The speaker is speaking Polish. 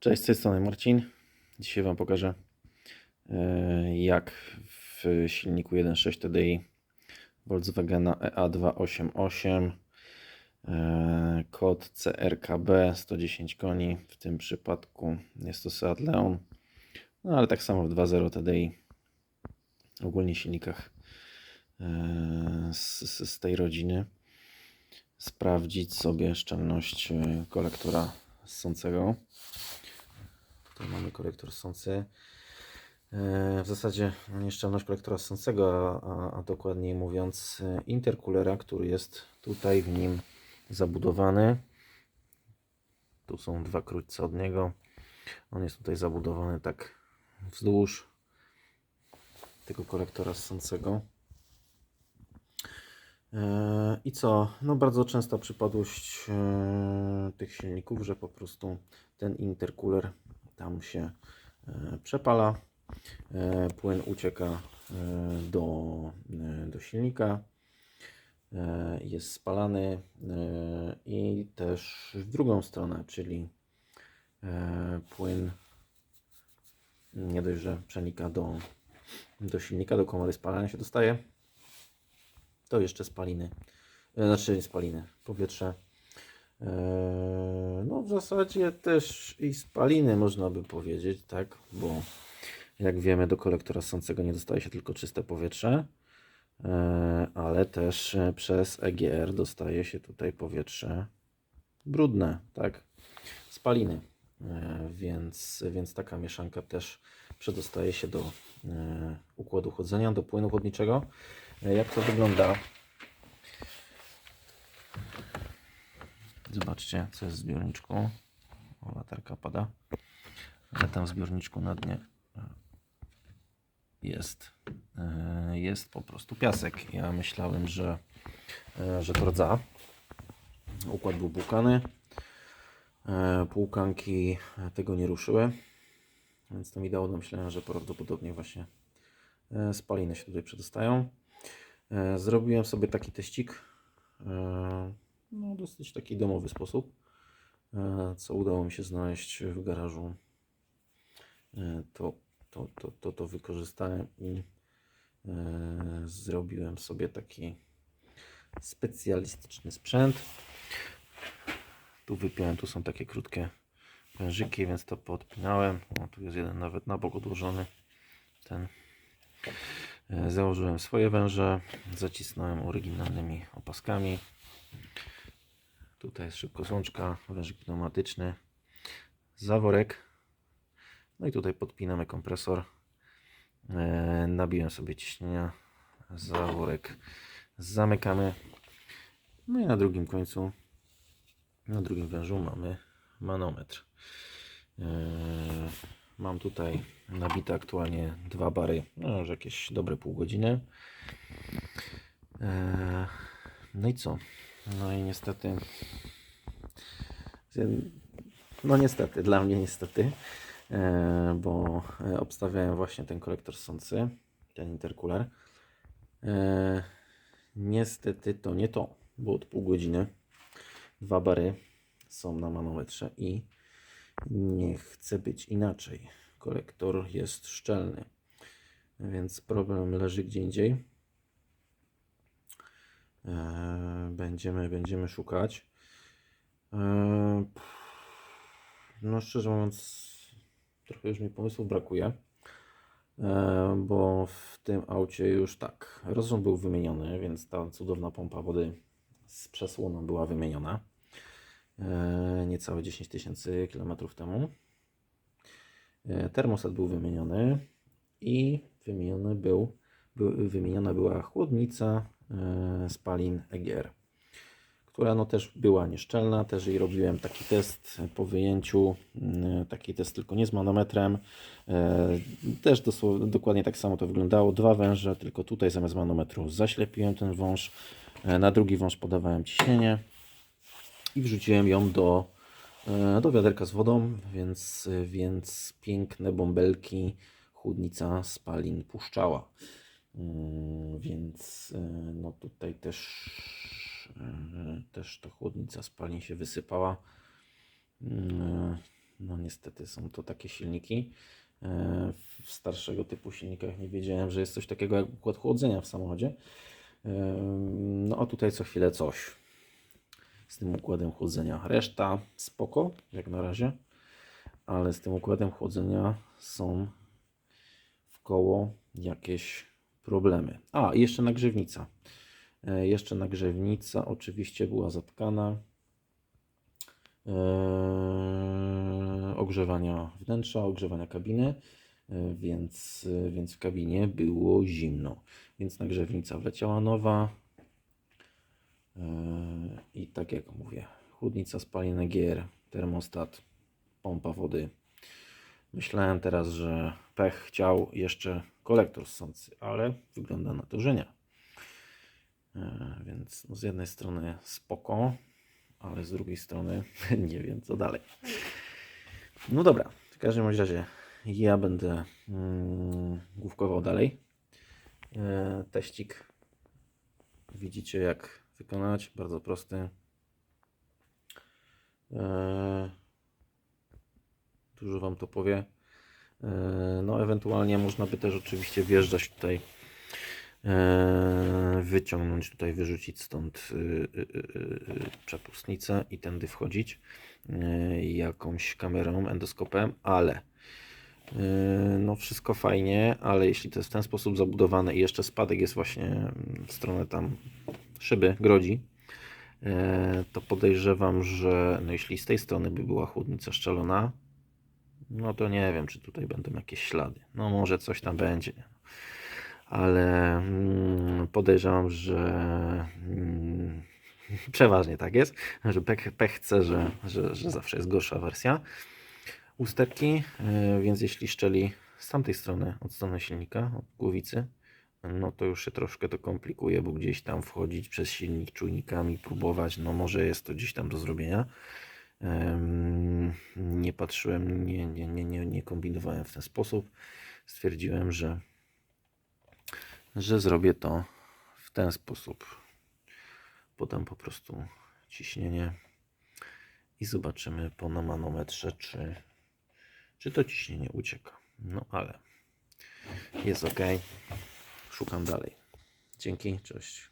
Cześć, z tej strony Marcin. Dzisiaj Wam pokażę, e, jak w silniku 1.6 TDI Volkswagena E EA288 e, kod CRKB 110 koni, w tym przypadku jest to Seat Leon, no ale tak samo w 2.0 TDI, ogólnie silnikach e, z, z, tej rodziny, sprawdzić sobie szczelność kolektora ssącego. Tutaj mamy kolektor ssący. E, W zasadzie nieszczelność kolektora ssącego, a, a, dokładniej mówiąc e, intercoolera, który jest tutaj w nim zabudowany. Tu są dwa krótce od niego. On jest tutaj zabudowany tak wzdłuż tego kolektora ssącego. E, I co? No bardzo częsta przypadłość tych silników, że po prostu ten intercooler tam się e, przepala, e, płyn ucieka e, do, do silnika, jest spalany i też w drugą stronę, czyli płyn nie dość, że przenika do, do silnika, do komory spalania się dostaje, to jeszcze spaliny, znaczy spaliny, powietrze. E, No w zasadzie też i spaliny można by powiedzieć, tak, bo jak wiemy do kolektora ssącego nie dostaje się tylko czyste powietrze, e, ale też e, przez EGR dostaje się tutaj powietrze brudne, tak, spaliny, E, więc, więc taka mieszanka też przedostaje się do e, układu chłodzenia, do płynu chłodniczego. E, Jak to wygląda? Zobaczcie, co jest w zbiorniczku. O, latarka pada. Ale tam w zbiorniczku na dnie e, jest, e, jest po prostu piasek. Ja myślałem, że, e, że to rdza. Układ był płukany. Płukanki tego nie ruszyły. Więc to mi dało do myślenia, że prawdopodobnie właśnie spaliny się tutaj przedostają. Zrobiłem sobie taki teścik. E, No, dosyć taki domowy sposób. e, Co udało mi się znaleźć w garażu. E, To, to, to, to, to wykorzystałem i e, zrobiłem sobie taki specjalistyczny sprzęt. Tu wypiąłem, tu są takie krótkie wężyki, więc to podpinałem. O, tu jest jeden nawet na bok odłożony. Ten E, Założyłem swoje węże, zacisnąłem oryginalnymi opaskami. Tutaj jest szybkosączka, wężyk pneumatyczny, zaworek. No i tutaj podpinamy kompresor. E, Nabiłem sobie ciśnienia, zaworek zamykamy. No i na drugim końcu, na drugim wężu mamy manometr. E, Mam tutaj nabite aktualnie dwa bary, no już jakieś dobre pół godziny. Eee, No i co? No i niestety, no niestety, dla mnie niestety, eee, bo e, obstawiałem właśnie ten kolektor ssący, ten intercooler. Eee, Niestety to nie to, bo od pół godziny dwa bary są na manometrze i nie chce być inaczej. Kolektor jest szczelny, więc problem leży gdzie indziej. Będziemy, będziemy szukać. Pff, No, szczerze mówiąc, trochę już mi pomysłów brakuje, Eee, bo w tym aucie już tak, rozrząd był wymieniony, więc ta cudowna pompa wody z przesłoną była wymieniona e, niecałe 10 tysięcy kilometrów temu. E, Termostat był wymieniony i wymieniony był, wymieniona była chłodnica e, spalin EGR, która no też była nieszczelna. Też jej robiłem taki test po wyjęciu, mm, taki test tylko nie z manometrem. E, Też dokładnie tak samo to wyglądało. Dwa węże, tylko tutaj zamiast manometru zaślepiłem ten wąż. E, Na drugi wąż podawałem ciśnienie i wrzuciłem ją do, e, do wiaderka z wodą, więc, więc piękne bąbelki chłodnica spalin puszczała. Mm, Więc no tutaj też, e, też ta chłodnica spalin się wysypała. Mm, No niestety są to takie silniki. E, W starszego typu silnikach nie wiedziałem, że jest coś takiego jak układ chłodzenia w samochodzie. No a tutaj co chwilę coś z tym układem chłodzenia. Reszta spoko, jak na razie, ale z tym układem chłodzenia są w koło jakieś problemy. A, jeszcze nagrzewnica. E, Jeszcze nagrzewnica oczywiście była zatkana. Eee, ogrzewania wnętrza, ogrzewania kabiny, e, więc, e, więc w kabinie było zimno. Więc nagrzewnica wleciała nowa. I tak jak mówię, chłodnica spaliny gier, termostat, pompa wody. Myślałem teraz, że pech chciał jeszcze kolektor ssący, ale wygląda na to, że nie. E, Więc no z jednej strony spoko, ale z drugiej strony nie wiem co dalej. No dobra, w każdym razie ja będę mm, główkował dalej. E, teścik widzicie jak wykonać, bardzo prosty. E, dużo Wam to powie. No, ewentualnie można by też oczywiście wjeżdżać tutaj, wyciągnąć tutaj, wyrzucić stąd y, y, y, przepustnicę i tędy wchodzić jakąś kamerą, endoskopem, ale no wszystko fajnie, ale jeśli to jest w ten sposób zabudowane i jeszcze spadek jest właśnie w stronę tam szyby, grodzi, e, to podejrzewam, że no jeśli z tej strony by była chłodnica szczelona, no to nie wiem, czy tutaj będą jakieś ślady. No może coś tam będzie, ale mm, podejrzewam, że mm, przeważnie tak jest, że pech, pech chce, że, że, że zawsze jest gorsza wersja usterki, e, więc jeśli szczeli z tamtej strony, od strony silnika, od głowicy, no to już się troszkę to komplikuje, bo gdzieś tam wchodzić przez silnik czujnikami, próbować, no może jest to gdzieś tam do zrobienia. Nie patrzyłem, nie, nie, nie, nie kombinowałem w ten sposób. Stwierdziłem, że, że zrobię to w ten sposób. Podam po prostu ciśnienie i zobaczymy po manometrze, czy, czy to ciśnienie ucieka. No ale jest ok. Szukam dalej. Dzięki, cześć.